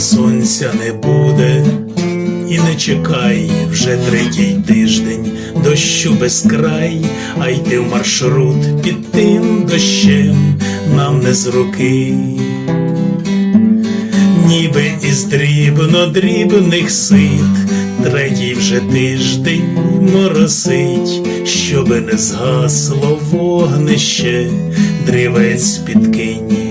сонця не буде, і не чекай вже третій тиждень, дощу без край, а йти в маршрут. Під тим дощем нам не з руки. Ніби із дрібно дрібних сит, третій вже тиждень моросить, щоби не згасло вогнище, дрівець підкині. ніби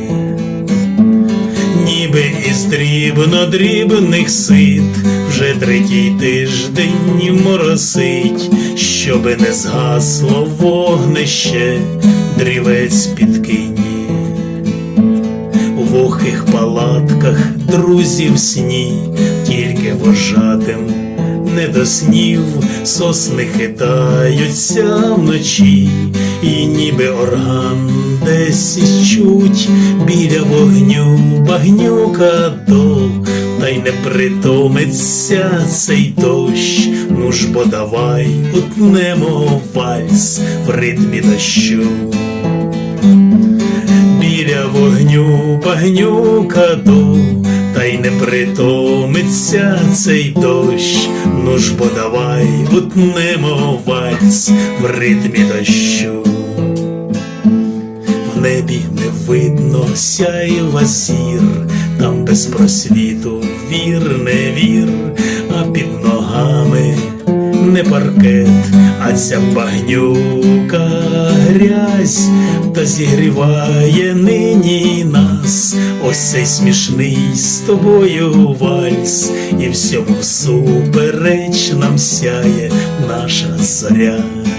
дрібно дрібних сит, вже третій тиждень моросить, щоби не згасло вогнище, дрівець підкині. У вогких палатках друзів сні, тільки вожатим не до снів, сосни хитаються вночі, і ніби орган десь із чуть біля вогню багнюка до, та й не притомиться цей дощ. Ну ж бо давай утнемо вальс в ритмі дощу біля вогню багнюка до, та й не притомиться цей дощ. Ну ж бо давай утнемо вальс в ритмі дощу. Небі не видно сяєва зір, там без просвіту вір, не вір, а під ногами не паркет, а ця багнюка грязь. Та зігріває нині нас. Ось цей смішний з тобою вальс, і всьому всупереч нам сяє наша зоря та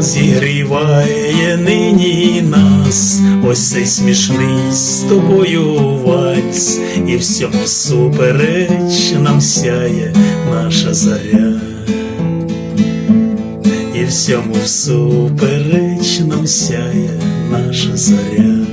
зігріває нині нас, ось цей смішний з тобою вальс, і всьому супереч нам сяє наша заря, і всьому всупереч нам сяє наша заря.